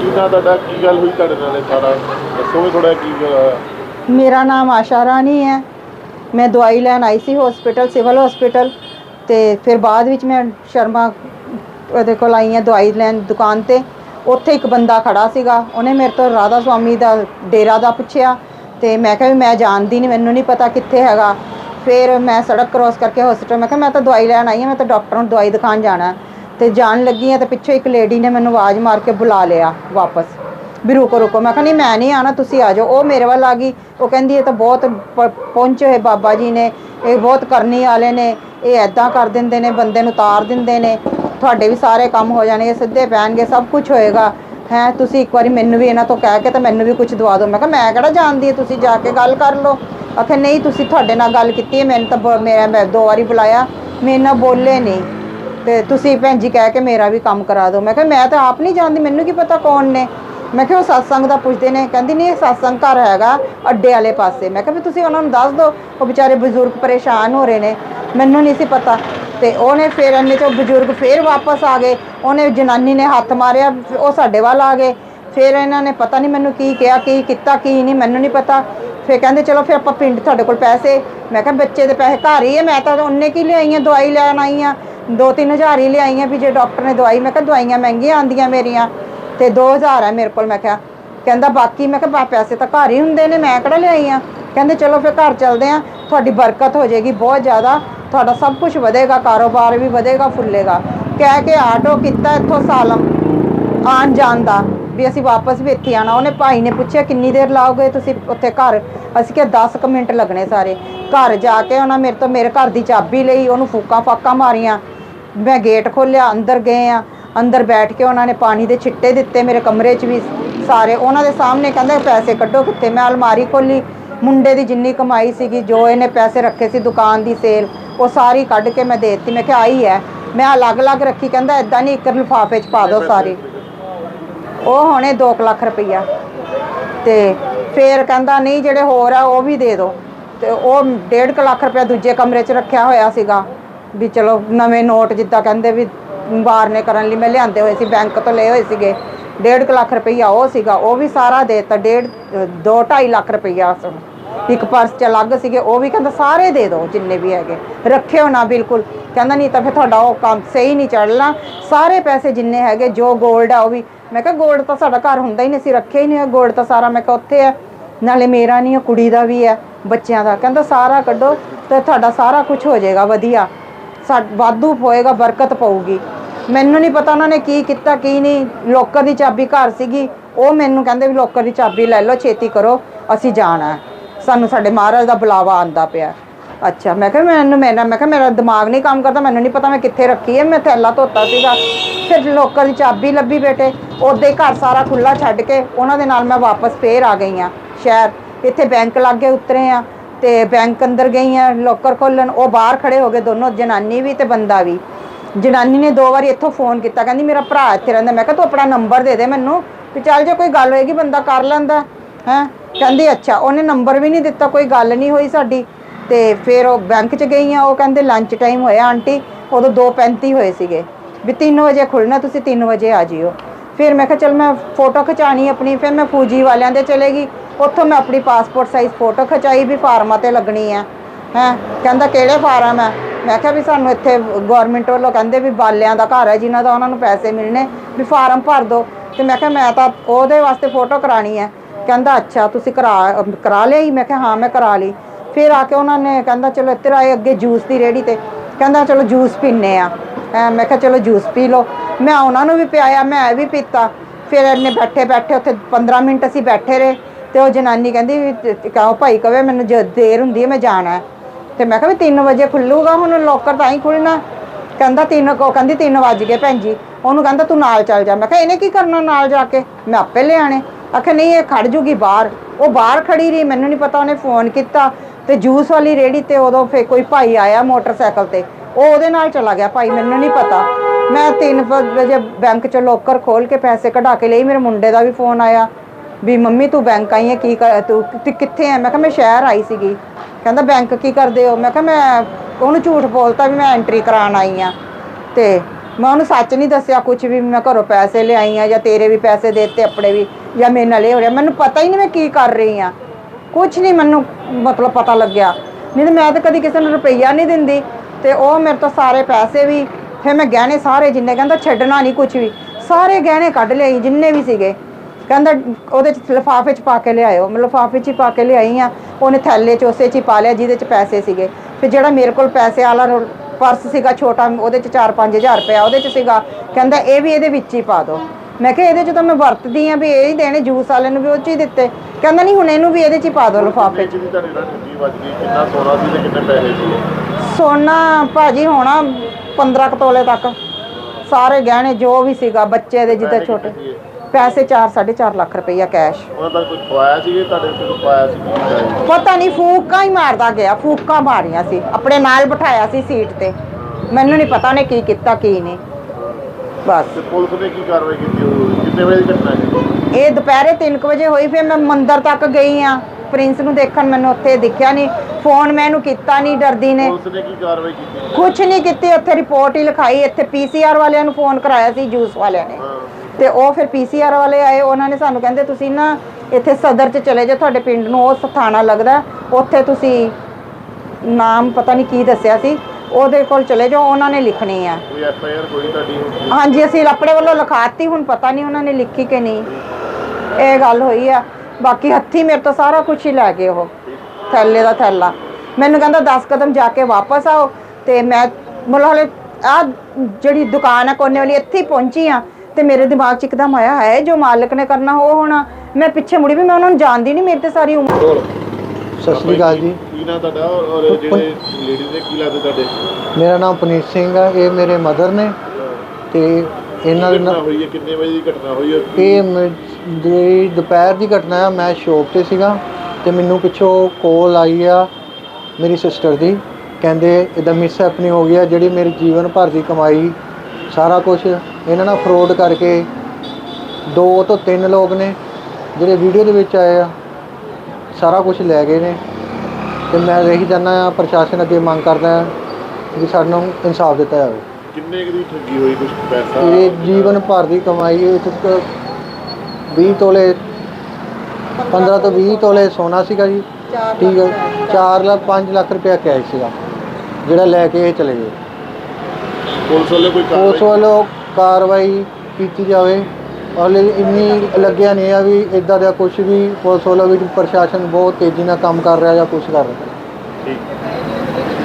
ਕੀ ਤੁਹਾਡਾ ਕੀ ਗੱਲ ਹੋਈ ਤੁਹਾਡੇ ਨਾਲ ਇਹ ਸਾਰਾ ਦੱਸੋਗੇ ਥੋੜਾ ਕੀ ਗੱਲ ਹੋਇਆ? ਮੇਰਾ ਨਾਮ ਆਸ਼ਾ ਰਾਣੀ ਹੈ ਮੈਂ ਦਵਾਈ ਲੈਣ ਆਈ ਸੀ ਹਸਪੀਟਲ ਸਿਵਲ ਹਸਪੀਟਲ ਤੇ ਫਿਰ ਬਾਅਦ ਵਿੱਚ ਮੈਂ ਸ਼ਰਮਾ ਉਹਦੇ ਕੋਲ ਆਈ ਹਾਂ ਦਵਾਈ ਲੈਣ ਦੁਕਾਨ ਤੇ ਉੱਥੇ ਇੱਕ ਬੰਦਾ ਖੜਾ ਸੀਗਾ ਉਹਨੇ ਮੇਰੇ ਤੋਂ ਰਾਧਾ ਸਵਾਮੀ ਦਾ ਡੇਰਾ ਦਾ ਪੁੱਛਿਆ ਤੇ ਮੈਂ ਕਿਹਾ ਵੀ ਮੈਂ ਜਾਣਦੀ ਨਹੀਂ, ਮੈਨੂੰ ਨਹੀਂ ਪਤਾ ਕਿੱਥੇ ਹੈਗਾ ਫਿਰ ਮੈਂ ਸੜਕ ਕ੍ਰੋਸ ਕਰਕੇ ਹਸਪੀਟਲ ਮੈਂ ਕਿਹਾ ਮੈਂ ਤਾਂ ਦਵਾਈ ਲੈਣ ਆਈ ਹਾਂ, ਮੈਂ ਤਾਂ ਡਾਕਟਰ ਨੂੰ ਦਵਾਈ ਦਿਖਾਉਣ ਜਾਣਾ ਹੈ। ਤੇ ਜਾਣ ਲੱਗੀ ਹਾਂ ਤੇ ਪਿੱਛੇ ਇੱਕ ਲੇਡੀ ਨੇ ਮੈਨੂੰ ਆਵਾਜ਼ ਮਾਰ ਕੇ ਬੁਲਾ ਲਿਆ ਵਾਪਸ। ਵੀ ਰੁਕੋ ਰੁਕੋ। ਮੈਂ ਕਿਹਾ, ਨਹੀਂ, ਮੈਂ ਨਹੀਂ ਆਣਾ, ਤੁਸੀਂ ਆ ਜਾਓ। ਉਹ ਮੇਰੇ ਵੱਲ ਆ ਗਈ। ਉਹ ਕਹਿੰਦੀ, ਇਹ ਤਾਂ ਬਹੁਤ ਪ- ਪਹੁੰਚੇ ਹੋਏ ਬਾਬਾ ਜੀ ਨੇ। ਇਹ ਬਹੁਤ ਕਰਨੀ ਵਾਲੇ ਨੇ। ਇਹ ਐਦਾਂ ਕਰ ਦਿੰਦੇ ਨੇ, ਬੰਦੇ ਨੂੰ ਉਤਾਰ ਦਿੰਦੇ ਨੇ। ਤੁਹਾਡੇ ਵੀ ਸਾਰੇ ਕੰਮ ਹੋ ਜਾਣਗੇ, ਸਿੱਧੇ ਪੈਣਗੇ, ਸਭ ਕੁਝ ਹੋਏਗਾ। ਹੈ, ਤੁਸੀਂ ਇੱਕ ਵਾਰੀ ਮੈਨੂੰ ਵੀ ਇਹਨਾਂ ਤੋਂ ਕਹਿ ਕੇ ਤਾਂ ਮੈਨੂੰ ਵੀ ਕੁਝ ਦਵਾ ਦਿਓ। ਮੈਂ ਕਿਹਾ, ਮੈਂ ਕਿਹੜਾ ਜਾਣਦੀ ਹਾਂ? ਤੁਸੀਂ ਜਾ ਕੇ ਗੱਲ ਕਰ ਲਓ। ਆਖੇ ਨਹੀਂ, ਤੁਸੀਂ ਤੁਹਾਡੇ ਨਾਲ ਗੱਲ ਕੀਤੀ ਹੈ। ਮੈਨੂੰ ਤਾਂ ਬ- ਮੇਰਾ ਮੈਂ ਦੋ ਵਾਰੀ ਬੁਲਾਇਆ। ਮੇਰੇ ਨਾਲ ਬੋਲੇ ਨਹੀਂ। ਤੇ ਤੁਸੀਂ ਭੈਣ ਜੀ ਕਹਿ ਕੇ ਮੇਰਾ ਵੀ ਕੰਮ ਕਰਾ ਦਿਓ। ਮੈਂ ਕਿਹਾ, ਮੈਂ ਤਾਂ ਆਪ ਨਹੀਂ ਜਾਣਦੀ, ਮੈਨੂੰ ਕੀ ਪਤਾ ਕੌਣ ਨੇ। ਮੈਂ ਕਿਹਾ, ਉਹ ਸਤਸੰਗ ਦਾ ਪੁੱਛਦੇ ਨੇ। ਕਹਿੰਦੀ, ਨਹੀਂ, ਇਹ ਸਤਸੰਗ ਘਰ ਹੈਗਾ, ਅੱਡੇ ਵਾਲੇ ਪਾਸੇ। ਮੈਂ ਕਿਹਾ, ਵੀ ਤੁਸੀਂ ਉਹਨਾਂ ਨੂੰ ਦੱਸ ਦਿਓ, ਉਹ ਵਿਚਾਰੇ ਬਜ਼ੁਰਗ ਪਰੇਸ਼ਾਨ ਹੋ ਰਹੇ ਨੇ। ਮੈਨੂੰ ਨਹੀਂ ਸੀ ਪਤਾ। ਤੇ ਉਹਨੇ ਫਿਰ ਇੰਨੇ ਚੋਂ ਬਜ਼ੁਰਗ ਫੇਰ ਵਾਪਸ ਆ ਗਏ। ਉਹਨੇ ਜਨਾਨੀ ਨੇ ਹੱਥ ਮਾਰਿਆ, ਉਹ ਸਾਡੇ ਵੱਲ ਆ ਗਏ। ਫਿਰ ਇਹਨਾਂ ਨੇ ਪਤਾ ਨਹੀਂ ਮੈਨੂੰ ਕੀ ਕਿਹਾ, ਕੀ ਕੀਤਾ, ਕੀ ਨਹੀਂ, ਮੈਨੂੰ ਨਹੀਂ ਪਤਾ। ਫਿਰ ਕਹਿੰਦੇ, ਚਲੋ ਫਿਰ ਆਪਾਂ ਪਿੰਡ ਤੁਹਾਡੇ ਕੋਲ ਪੈਸੇ। ਮੈਂ ਕਿਹਾ, ਬੱਚੇ ਦੇ ਪੈਸੇ ਘਰ ਹੀ ਹੈ ਮੈਂ ਤਾਂ ਉਹਨੇ ਕੀ ਲਿਆਈ ਆ ਦਵਾਈ ਲੈਣ ਆਈ ਆ। ਦੋ ਤਿੰਨ ਹਜ਼ਾਰ ਹੀ ਲਿਆਈ ਆ ਵੀ ਜੇ ਡਾਕਟਰ ਨੇ ਦਵਾਈ, ਮੈਂ ਕਿਹਾ ਦਵਾਈਆਂ ਮਹਿੰਗੀਆਂ ਆਂਦੀਆਂ ਮੇਰੀਆਂ ਤੇ 2000 ਆ ਮੇਰੇ ਕੋਲ, ਮੈਂ ਕਿਹਾ। ਕਹਿੰਦਾ ਬਾਕੀ, ਮੈਂ ਕਿਹਾ ਪੈਸੇ ਤਾਂ ਘਰ ਹੀ ਹੁੰਦੇ ਨੇ, ਮੈਂ ਕਿਹੜਾ ਲਿਆਈ ਆ? ਕਹਿੰਦੇ ਚਲੋ ਫਿਰ ਘਰ ਚੱਲਦੇ ਆ, ਤੁਹਾਡੀ ਬਰਕਤ ਹੋ ਜਾਏਗੀ ਬਹੁਤ ਜ਼ਿਆਦਾ, ਤੁਹਾਡਾ ਸਭ ਕੁਝ ਵਧੇਗਾ, ਕਾਰੋਬਾਰ ਵੀ ਵਧੇਗਾ, ਫੁੱਲੇਗਾ। ਕਹਿ ਕੇ ਆਟੋ ਕੀਤਾ ਇੱਥੋਂ ਸਾਲਮ ਆਣ ਜਾਣ ਦਾ। ਵੀ ਅਸੀਂ ਵਾਪਸ ਵੀ ਇੱਥੇ ਆਣਾ ਉਹਨੇ ਭਾਈ ਨੇ ਪੁੱਛਿਆ ਕਿੰਨੀ ਦੇਰ ਲਾਓਗੇ ਤੁਸੀਂ ਉੱਥੇ ਘਰ? ਅਸੀਂ ਕਿਹਾ 10 ਕੁ ਮਿੰਟ ਲੱਗਣੇ ਸਾਰੇ। ਘਰ ਜਾ ਕੇ ਉਹਨਾਂ ਮੇਰੇ ਤੋਂ ਮੇਰੇ ਘਰ ਦੀ ਚਾਬੀ ਲਈ ਉਹਨੂੰ ਫੂਕਾਂ ਫਾਕਾਂ ਮਾਰੀਆਂ। ਮੈਂ ਗੇਟ ਖੋਲਿਆ ਅੰਦਰ ਗਏ ਆ। ਅੰਦਰ ਬੈਠ ਕੇ ਉਹਨਾਂ ਨੇ ਪਾਣੀ ਦੇ ਛਿੱਟੇ ਦਿੱਤੇ ਮੇਰੇ ਕਮਰੇ 'ਚ ਵੀ ਸਾਰੇ। ਉਹਨਾਂ ਦੇ ਸਾਹਮਣੇ ਕਹਿੰਦੇ ਪੈਸੇ ਕੱਢੋ ਕਿੱਥੇ? ਮੈਂ ਅਲਮਾਰੀ ਖੋਲੀ ਮੁੰਡੇ ਦੀ ਜਿੰਨੀ ਕਮਾਈ ਸੀਗੀ ਜੋ ਇਹਨੇ ਪੈਸੇ ਰੱਖੇ ਸੀ ਦੁਕਾਨ ਦੀ ਸੇਲ ਉਹ ਸਾਰੀ ਕੱਢ ਕੇ ਮੈਂ ਦੇ ਦਿੱਤੀ। ਮੈਂ ਕਿਹਾ ਆਈ ਹੈ। ਮੈਂ ਅਲੱਗ-ਅਲੱਗ ਰੱਖੀ ਕਹਿੰਦਾ ਇਦਾਂ ਨਹੀਂ ਇੱਕ ਲਿਫਾਫੇ 'ਚ ਪਾ ਦਿਓ ਸਾਰੀ। ਉਹ ਹੋਣੇ 2 ਲੱਖ ਰੁਪਈਆ। ਤੇ ਫੇਰ ਕਹਿੰਦਾ, ਨਹੀਂ, ਜਿਹੜੇ ਹੋਰ ਆ, ਉਹ ਵੀ ਦੇ ਦਿਓ ਤੇ ਉਹ 1.5 ਲੱਖ ਰੁਪਇਆ ਦੂਜੇ ਕਮਰੇ 'ਚ ਰੱਖਿਆ ਹੋਇਆ ਸੀਗਾ। ਵੀ ਚਲੋ, ਨਵੇਂ ਨੋਟ ਜਿੱਦਾਂ ਕਹਿੰਦੇ ਵੀ ਵਾਰਨੇ ਕਰਨ ਲਈ ਮੈਂ ਲਿਆਂਦੇ ਹੋਏ ਸੀ, ਬੈਂਕ ਤੋਂ ਲਏ ਹੋਏ ਸੀਗੇ। 1.5 ਲੱਖ ਰੁਪਈਆ ਉਹ ਸੀਗਾ, ਉਹ ਵੀ ਸਾਰਾ ਦੇ ਦਿੱਤਾ 1.5 2 2.5 ਲੱਖ ਰੁਪਈਆ ਸੁਣ ਇੱਕ ਪਰਸ ਚ ਅਲੱਗ ਸੀਗੇ, ਉਹ ਵੀ ਕਹਿੰਦਾ ਸਾਰੇ ਦੇ ਦਿਓ ਜਿੰਨੇ ਵੀ ਹੈਗੇ। ਰੱਖਿਓ ਨਾ, ਬਿਲਕੁਲ। ਕਹਿੰਦਾ ਨਹੀਂ ਤਾਂ ਫਿਰ ਤੁਹਾਡਾ ਉਹ ਕੰਮ ਸਹੀ ਨਹੀਂ ਚੜਨਾ ਸਾਰੇ ਪੈਸੇ ਜਿੰਨੇ ਹੈਗੇ, ਜੋ 골ਡ ਆ, ਉਹ ਵੀ। ਮੈਂ ਕਿਹਾ 골ਡ ਤਾਂ ਸਾਡਾ ਘਰ ਹੁੰਦਾ ਹੀ ਨਹੀਂ ਸੀ ਰੱਖਿਆ ਹੀ ਨਹੀਂ 골ਡ ਤਾਂ ਸਾਰਾ ਮੈਂ ਕਿਹਾ ਉੱਥੇ ਹੈ। ਨਾਲੇ ਮੇਰਾ ਨਹੀਂ ਕੁੜੀ ਦਾ ਵੀ ਹੈ, ਬੱਚਿਆਂ ਦਾ। ਕਹਿੰਦਾ ਸਾਰਾ ਕੱਢੋ ਤੇ ਤੁਹਾਡਾ ਸਾਰਾ ਕੁਝ ਹੋ ਜਾਏਗਾ, ਵਧੀਆ। ਵਾਧੂ ਹੋਏਗਾ, ਬਰਕਤ ਪਾਊਗੀ। ਮੈਨੂੰ ਨਹੀਂ ਪਤਾ ਉਹਨਾਂ ਨੇ ਕੀ ਕੀਤਾ, ਕੀ ਨਹੀਂ। ਲੋਕਰ ਦੀ ਚਾਬੀ ਘਰ ਸੀਗੀ। ਉਹ ਮੈਨੂੰ ਕਹਿੰਦੇ ਵੀ ਲੋਕਰ ਦੀ ਚਾਬੀ ਲੈ ਲਓ, ਛੇਤੀ ਕਰੋ। ਅਸੀਂ ਜਾਣਾ ਸਾਨੂੰ ਸਾਡੇ ਮਹਾਰਾਜ ਦਾ ਬੁਲਾਵਾ ਆਂਦਾ ਪਿਆ। ਅੱਛਾ, ਮੈਂ ਕਿਹਾ ਮੈਨੂੰ ਮੇਰਾ ਮੈਂ ਕਿਹਾ ਮੇਰਾ ਦਿਮਾਗ ਨਹੀਂ ਕੰਮ ਕਰਦਾ, ਮੈਨੂੰ ਨਹੀਂ ਪਤਾ ਮੈਂ ਕਿੱਥੇ ਰੱਖੀ ਹੈ, ਮੈਂ ਥੈਲਾ ਧੋਤਾ ਸੀਗਾ। ਫਿਰ ਲੋਕਰ ਦੀ ਚਾਬੀ ਲੱਭੀ ਬੇਟੇ, ਉਹਦੇ ਘਰ ਸਾਰਾ ਖੁੱਲਾ ਛੱਡ ਕੇ ਉਹਨਾਂ ਦੇ ਨਾਲ ਮੈਂ ਵਾਪਸ ਫੇਰ ਆ ਗਈ ਆ ਸ਼ਹਿਰ। ਇੱਥੇ ਬੈਂਕ ਲਾਗੇ ਉਤਰੇ ਆ ਤੇ ਬੈਂਕ ਅੰਦਰ ਗਈ ਆ ਲੋਕਰ ਖੋਲਣ ਉਹ ਬਾਹਰ ਖੜੇ ਹੋ ਗਏ ਦੋਨੋਂ, ਜਨਾਨੀ ਵੀ ਤੇ ਬੰਦਾ ਵੀ। ਜਨਾਨੀ ਨੇ ਦੋ ਵਾਰੀ ਇੱਥੋਂ ਫੋਨ ਕੀਤਾ, ਕਹਿੰਦੀ ਮੇਰਾ ਭਰਾ ਇੱਥੇ ਰਹਿੰਦਾ, ਮੈਂ ਕਿਹਾ ਤੂੰ ਆਪਣਾ ਨੰਬਰ ਦੇ ਦੇ ਮੈਨੂੰ, ਵੀ ਚੱਲ ਜੇ ਕੋਈ ਗੱਲ ਹੋਏਗੀ ਬੰਦਾ ਕਰ ਲੈਂਦਾ, ਹੈ। ਕਹਿੰਦੀ, ਅੱਛਾ, ਉਹਨੇ ਨੰਬਰ ਵੀ ਨਹੀਂ ਦਿੱਤਾ, ਕੋਈ ਗੱਲ ਨਹੀਂ ਹੋਈ ਸਾਡੀ। ਤੇ ਫਿਰ ਉਹ ਬੈਂਕ 'ਚ ਗਈ ਆ ਉਹ ਕਹਿੰਦੇ, ਲੰਚ ਟਾਈਮ ਹੋਇਆ, ਆਂਟੀ। ਉਦੋਂ 2:35 ਹੋਏ ਸੀਗੇ। ਵੀ 3 ਵਜੇ ਖੁੱਲਣਾ ਤੁਸੀਂ 3 ਵਜੇ ਆ ਜਿਓ। ਫਿਰ ਮੈਂ ਕਿਹਾ, ਚਲ, ਮੈਂ ਫੋਟੋ ਖਿਚਾਣੀ ਆਪਣੀ। ਫਿਰ ਮੈਂ ਫੂਜੀ ਵਾਲਿਆਂ ਦੇ ਚਲੇ ਗਈ। ਉੱਥੋਂ ਮੈਂ ਆਪਣੀ ਪਾਸਪੋਰਟ ਸਾਈਜ਼ ਫੋਟੋ ਖਿਚਾਈ ਵੀ ਫਾਰਮਾਂ ਤੇ ਲੱਗਣੀ ਆ। ਹੈ? ਕਹਿੰਦਾ, ਕਿਹੜੇ ਫਾਰਮ ਹੈ ਮੈਂ ਕਿਹਾ, ਵੀ ਸਾਨੂੰ ਇੱਥੇ ਗਵਰਨਮੈਂਟ ਵੱਲੋਂ ਕਹਿੰਦੇ ਵੀ ਬਾਲਿਆਂ ਦਾ ਘਰ ਹੈ ਜਿਨ੍ਹਾਂ ਦਾ ਉਹਨਾਂ ਨੂੰ ਪੈਸੇ ਮਿਲਣੇ, ਵੀ ਫਾਰਮ ਭਰ ਦਿਓ ਤੇ ਮੈਂ ਕਿਹਾ, ਮੈਂ ਤਾਂ ਉਹਦੇ ਵਾਸਤੇ ਫੋਟੋ ਕਰਾਣੀ ਹੈ ਕਹਿੰਦਾ, ਅੱਛਾ, ਤੁਸੀਂ ਕਰਾ ਕਰਾ ਲਿਆ ਲਈ ਮੈਂ ਕਿਹਾ, ਹਾਂ, ਮੈਂ ਕਰਾ ਲਈ। ਫਿਰ ਆ ਕੇ ਉਹਨਾਂ ਨੇ ਕਹਿੰਦਾ, ਚਲੋ, ਇੱਧਰ ਆਏ ਅੱਗੇ ਜੂਸ ਦੀ ਰੇੜੀ ਤੇ। ਕਹਿੰਦਾ, ਚਲੋ, ਜੂਸ ਪੀਨੇ ਆ। ਮੈਂ ਕਿਹਾ, ਚਲੋ, ਜੂਸ ਪੀ ਲਓ। ਮੈਂ ਉਹਨਾਂ ਨੂੰ ਵੀ ਪਿਆਇਆ, ਮੈਂ ਵੀ ਪੀਤਾ। ਫਿਰ ਇਹਨੇ ਬੈਠੇ ਬੈਠੇ ਉੱਥੇ 15 ਮਿੰਟ ਅਸੀਂ ਬੈਠੇ ਰਹੇ ਤੇ ਉਹ ਜਨਾਨੀ ਕਹਿੰਦੀ ਵੀ ਕਹੋ ਭਾਈ ਕਵੇ, ਮੈਨੂੰ ਜ, ਦੇਰ ਹੁੰਦੀ ਹੈ, ਮੈਂ ਜਾਣਾ ਤੇ ਮੈਂ ਕਿਹਾ, ਵੀ 3 ਵਜੇ ਖੁੱਲੂਗਾ ਹੁਣ ਲੋਕਰ ਤਾਂ ਹੀ ਖੁੱਲਣਾ। ਕਹਿੰਦਾ 3 ਕੋ ਕਹਿੰਦੀ 3 ਵੱਜ ਗਏ ਭੈਣ ਜੀ। ਉਹਨੂੰ ਕਹਿੰਦਾ, ਤੂੰ ਨਾਲ ਚੱਲ ਜਾ। ਮੈਂ ਕਿਹਾ, ਇਹਨੇ ਕੀ ਕਰਨਾ ਨਾਲ ਜਾ ਕੇ? ਮੈਂ ਆਪੇ ਲਿਆਣੇ। ਆਖੇ ਨਹੀਂ, ਇਹ ਖੜ ਜੂਗੀ ਬਾਹਰ। ਉਹ ਬਾਹਰ ਖੜੀ ਰਹੀ, ਮੈਨੂੰ ਨਹੀਂ ਪਤਾ ਉਹਨੇ ਫੋਨ ਕੀਤਾ ਤੇ ਜੂਸ ਵਾਲੀ ਰੇੜੀ ਤੇ ਉਦੋਂ ਫੇ ਕੋਈ ਭਾਈ ਆਇਆ ਮੋਟਰਸਾਈਕਲ ਤੇ। ਉਹ ਉਹਦੇ ਨਾਲ ਚਲਾ ਗਿਆ ਭਾਈ, ਮੈਨੂੰ ਨਹੀਂ ਪਤਾ। ਮੈਂ 3 ਵਜੇ ਬੈਂਕ ਚ ਲੋਕਰ ਖੋਲ ਕੇ ਪੈਸੇ ਕਢਾ ਕੇ ਲਈ, ਮੇਰੇ ਮੁੰਡੇ ਦਾ ਵੀ ਫੋਨ ਆਇਆ ਵੀ, ਮੰਮੀ, ਤੂੰ ਬੈਂਕ ਆਈ ਹੈ, ਕੀ ਕਰ, ਤੂੰ ਕਿੱਥੇ ਹੈ? ਮੈਂ ਕਿਹਾ, ਮੈਂ ਸ਼ਹਿਰ ਆਈ ਸੀਗੀ। ਕਹਿੰਦਾ, ਬੈਂਕ ਕੀ ਕਰਦੇ ਹੋ? ਮੈਂ ਕਿਹਾ, ਮੈਂ, ਉਹਨੂੰ ਝੂਠ ਬੋਲਤਾ ਵੀ ਮੈਂ ਐਂਟਰੀ ਕਰਾਉਣ ਆਈ ਆ ਤੇ ਮੈਂ ਉਹਨੂੰ ਸੱਚ ਨਹੀਂ ਦੱਸਿਆ ਕੁਝ ਵੀ, ਮੈਂ ਘਰੋਂ ਪੈਸੇ ਲਿਆਈ ਆ ਜਾਂ ਤੇਰੇ ਵੀ ਪੈਸੇ ਦੇ ਦਿੱਤੇ, ਆਪਣੇ ਵੀ। ਜਾਂ ਮੇਰੇ ਨਾਲ ਇਹ ਹੋ ਰਿਹਾ, ਮੈਨੂੰ ਪਤਾ ਹੀ ਨਹੀਂ ਮੈਂ ਕੀ ਕਰ ਰਹੀ ਆ ਕੁਝ ਨਹੀਂ ਮੈਨੂੰ ਮਤਲਬ ਪਤਾ ਲੱਗਿਆ। ਨਹੀਂ ਤੇ ਮੈਂ ਤਾਂ ਕਦੀ ਕਿਸੇ ਨੂੰ ਰੁਪਈਆ ਨਹੀਂ ਦਿੰਦੀ ਤੇ ਉਹ ਮੇਰੇ ਤੋਂ ਸਾਰੇ ਪੈਸੇ ਵੀ, ਫਿਰ ਮੈਂ ਗਹਿਣੇ ਸਾਰੇ ਜਿੰਨੇ, ਕਹਿੰਦਾ ਛੱਡਣਾ ਨਹੀਂ ਕੁਝ ਵੀ। ਸਾਰੇ ਗਹਿਣੇ ਕੱਢ ਲਿਆਈ ਜਿੰਨੇ ਵੀ ਸੀਗੇ। ਕਹਿੰਦਾ ਉਹਦੇ ਚ ਲਿਫਾਫੇ ਚ ਪਾ ਕੇ ਲਿਆਇਓ, ਮੈਂ ਲਿਫਾਫੇ ਚ ਹੀ ਪਾ ਕੇ ਲਿਆਈ ਆ ਉਹਨੇ ਥੈਲੇ ਚ, ਉਸੇ ਚ ਹੀ ਪਾ ਲਿਆ, ਜਿਹਦੇ ਚ ਪੈਸੇ ਸੀਗੇ। ਫਿਰ ਜਿਹੜਾ ਮੇਰੇ ਕੋਲ ਪੈਸੇ ਵਾਲਾ ਰੋ- ਪਰਸ ਸੀਗਾ ਛੋਟਾ, ਉਹਦੇ ਚ 4-5000 ਰੁਪਇਆ ਉਹਦੇ ਚ ਸੀਗਾ। ਕਹਿੰਦਾ ਇਹ ਵੀ ਇਹਦੇ ਵਿੱਚ ਹੀ ਪਾ ਦਿਓ। ਮੈਂ ਕਿਹਾ ਇਹਦੇ ਚ ਤਾਂ ਮੈਂ ਵਰਤਦੀ ਆ ਵੀ ਇਹ ਹੀ ਦੇਣੇ ਜੂਸ ਵਾਲੇ ਨੂੰ ਵੀ ਉਹ ਚ ਹੀ ਦਿੱਤੇ। ਕਹਿੰਦਾ ਨਹੀਂ ਹੁਣ ਇਹਨੂੰ ਵੀ ਇਹਦੇ ਚ ਹੀ ਪਾ ਦਿਓ ਲਿਫਾਫੇ ਚ। ਚ ਦੀ ਤੁਹਾਡੀ ਨਾਲ ਠੱਗੀ ਵੱਜ ਗਈ? ਕਿੰਨਾ ਸੋਨਾ ਸੀ ਤੇ ਕਿੰਨੇ ਪੈਸੇ ਸੀ? ਸੋਨਾ ਭਾਜੀ ਹੋਣਾ 15 ਕੁ ਤੋਲੇ ਤੱਕ। ਸਾਰੇ ਗਹਿਣੇ ਜੋ ਵੀ ਸੀਗਾ ਬੱਚੇ ਦੇ ਜਿੱਦਾਂ ਛੋਟੇ। ਪੈਸੇ 4 4.5 ਲੱਖ ਰੁਪਈਆ ਕੈਸ਼ ਉਹਨਾਂ ਦਾ ਕੋਈ ਖਵਾਇਆ ਸੀ ਤੁਹਾਡੇ ਤੇ ਕੋਈ ਪਾਇਆ ਸੀ ਕੀ ਕੀਤਾ ਸੀ? ਪਤਾ ਨਹੀਂ ਫੂਕਾਂ ਹੀ ਮਾਰਦਾ ਗਿਆ ਫੂਕਾਂ ਮਾਰੀਆਂ ਸੀ। ਆਪਣੇ ਨਾਲ ਬਿਠਾਇਆ ਸੀ ਸੀਟ ਤੇ। ਮੈਨੂੰ ਨਹੀਂ ਪਤਾ ਨੇ ਕੀ ਕੀਤਾ ਕੀ ਨਹੀਂ। ਬਸ। ਤੇ ਪੁਲਿਸ ਨੇ ਕੀ ਕਾਰਵਾਈ ਕੀਤੀ ਉਹ ਕਿੰਨੇ ਵਜੇ ਦੀ ਘਟਨਾ ਹੈ? ਇਹ ਦੁਪਹਿਰੇ 3 ਵਜੇ ਹੋਈ ਫਿਰ ਮੈਂ ਮੰਦਿਰ ਤੱਕ ਗਈ ਆ। ਪ੍ਰਿੰਸ ਨੂੰ ਦੇਖਣ ਮੈਨੂੰ ਉੱਥੇ ਦਿਖਿਆ ਨਹੀਂ ਫੋਨ ਮੈਂ ਇਹਨੂੰ ਕੀਤਾ ਨਹੀਂ ਡਰਦੀ ਨੇ। ਪੁਲਿਸ ਨੇ ਕੀ ਕਾਰਵਾਈ ਕੀਤੀ? ਕੁਝ ਨਹੀਂ ਕੀਤੀ ਉੱਥੇ ਰਿਪੋਰਟ ਹੀ ਲਿਖਾਈ। ਇੱਥੇ ਪੀਸੀਆਰ ਵਾਲਿਆਂ ਨੂੰ ਫੋਨ ਕਰਾਇਆ ਸੀ ਜੂਸ ਵਾਲਿਆਂ ਨੇ। ਤੇ ਉਹ ਫਿਰ ਪੀਸੀਆਰ ਵਾਲੇ ਆਏ ਉਹਨਾਂ ਨੇ ਸਾਨੂੰ ਕਹਿੰਦੇ ਤੁਸੀਂ ਨਾ ਇੱਥੇ ਸਦਰ ਚ ਚਲੇ ਜਾਓ ਤੁਹਾਡੇ ਪਿੰਡ ਨੂੰ ਉਹ ਸਥਾਨਾ ਲੱਗਦਾ। ਉੱਥੇ ਤੁਸੀਂ ਨਾਮ ਪਤਾ ਨਹੀਂ ਕੀ ਦੱਸਿਆ ਸੀ। ਉਹਦੇ ਕੋਲ ਚਲੇ ਜਾਓ ਉਹਨਾਂ ਨੇ ਲਿਖਣੀ ਆ। ਕੋਈ ਐਫ ਆਈ ਆਰ ਕੋਈ ਤੁਹਾਡੀ ਹੋਈ? ਹਾਂਜੀ ਅਸੀਂ ਆਪਣੇ ਵੱਲੋਂ ਲਿਖਾਤੀ ਹੁਣ ਪਤਾ ਨਹੀਂ ਉਹਨਾਂ ਨੇ ਲਿਖੀ ਕਿ ਨਹੀਂ। ਇਹ ਗੱਲ ਹੋਈ ਆ। ਬਾਕੀ ਹੱਥੀ ਮੇਰੇ ਤੋਂ ਸਾਰਾ ਕੁਝ ਹੀ ਲੈ ਗਏ ਉਹ ਥੈਲੇ ਦਾ ਥੈਲਾ। ਮੈਨੂੰ ਕਹਿੰਦਾ 10 ਕਦਮ ਜਾ ਕੇ ਵਾਪਸ ਆਓ ਤੇ ਮੈਂ ਮਤਲਬ ਹਲੇ ਆ ਜਿਹੜੀ ਦੁਕਾਨ ਆ ਕੋਨੇ ਵਾਲੀ ਇੱਥੇ ਹੀ ਪਹੁੰਚੀ ਆ ਤੇ ਮੇਰੇ ਦਿਮਾਗ 'ਚ ਇੱਕਦਮ ਆਇਆ ਹੈ ਜੋ ਮਾਲਕ ਨੇ ਕਰਨਾ ਉਹ ਹੋਣਾ ਮੈਂ ਪਿੱਛੇ ਮੁੜੀ ਵੀ ਮੈਂ ਉਹਨਾਂ ਨੂੰ ਜਾਣਦੀ ਨਹੀਂ ਮੇਰੀ ਤੇ ਸਾਰੀ ਉਮਰ। ਸਤਿ ਸ਼੍ਰੀ ਅਕਾਲ ਜੀ ਕੀ ਨਾ ਤੁਹਾਡਾ? ਔਰ ਜਿਹੜੇ ਲੇਡੀਜ਼ ਨੇ ਕੀ ਲੱਗਦੇ ਤੁਹਾਡੇ? ਮੇਰਾ ਨਾਮ ਪੁਨੀਤ ਸਿੰਘ ਹੈ ਇਹ ਮੇਰੇ ਮਦਰ ਨੇ। ਤੇ ਇਹਨਾਂ ਦੇ ਘਟਨਾ ਨਾਲ ਹੋਈ ਹੈ? ਕਿੰਨੇ ਵਜੇ ਦੀ ਘਟਨਾ ਹੋਈ ਹੈ? ਇਹ ਮ- ਦੁਪਹਿਰ ਦੀ ਘਟਨਾ ਹੈ ਮੈਂ ਸ਼ੌਪ ਤੇ ਸੀਗਾ ਤੇ ਮੈਨੂੰ ਪਿੱਛੋਂ ਕੋਲ ਆਈ ਆ ਮੇਰੀ ਸਿਸਟਰ ਦੀ। ਕਹਿੰਦੇ ਇਦਾਂ ਮਿਸ ਹੈਪਨਿੰਗ ਹੋ ਗਿਆ ਜਿਹੜੀ ਮੇਰੀ ਜੀਵਨ ਭਰ ਦੀ ਕਮਾਈ ਸਾਰਾ ਕੁਝ ਇਹਨਾਂ ਨਾਲ ਫਰੋਡ ਕਰਕੇ ਦੋ ਤੋਂ ਤਿੰਨ ਲੋਕ ਨੇ ਜਿਹੜੇ ਵੀਡੀਓ ਦੇ ਵਿੱਚ ਆਏ ਆ। ਸਾਰਾ ਕੁਝ ਲੈ ਗਏ ਨੇ ਤੇ ਮੈਂ ਇਹੀ ਚਾਹੁੰਦਾ ਆ ਪ੍ਰਸ਼ਾਸਨ ਅੱਗੇ ਮੰਗ ਕਰਦਾ ਹਾਂ ਕਿ ਸਾਨੂੰ ਇਨਸਾਫ ਦਿੱਤਾ ਜਾਵੇ। ਕਿੰਨੇ ਕੁ ਦੀ ਠੱਗੀ ਹੋਈ ਕੁਝ ਪੈਸਾ? ਇਹ ਜੀਵਨ ਭਰ ਦੀ ਕਮਾਈ ਇਹ ਤੱਕ 20 ਤੋਲੇ 15 ਤੋਂ 20 ਤੋਲੇ ਸੋਨਾ ਸੀਗਾ ਜੀ। ਠੀਕ ਹੈ 4 ਲੱਖ 5 ਲੱਖ ਰੁਪਇਆ ਕੈਸ਼ ਸੀਗਾ ਜਿਹੜਾ ਲੈ ਕੇ ਇਹ ਚਲੇ ਗਏ। ਪੁਲਿਸ ਵਾਲੇ ਕੋਈ ਕਾਰਵਾਈ ਕੀਤੀ ਜਾਵੇ। ਔਰ ਇੰਨੀ ਲੱਗਿਆ ਨਹੀਂ ਆ ਵੀ ਇਦਾਂ ਦਾ ਕੁਝ ਵੀ ਪੁਲਿਸ ਵੱਲੋਂ ਵੀ ਪ੍ਰਸ਼ਾਸਨ ਬਹੁਤ ਤੇਜ਼ੀ ਨਾਲ ਕੰਮ ਕਰ ਰਿਹਾ ਜਾਂ ਕੁਝ ਕਰ ਰਿਹਾ।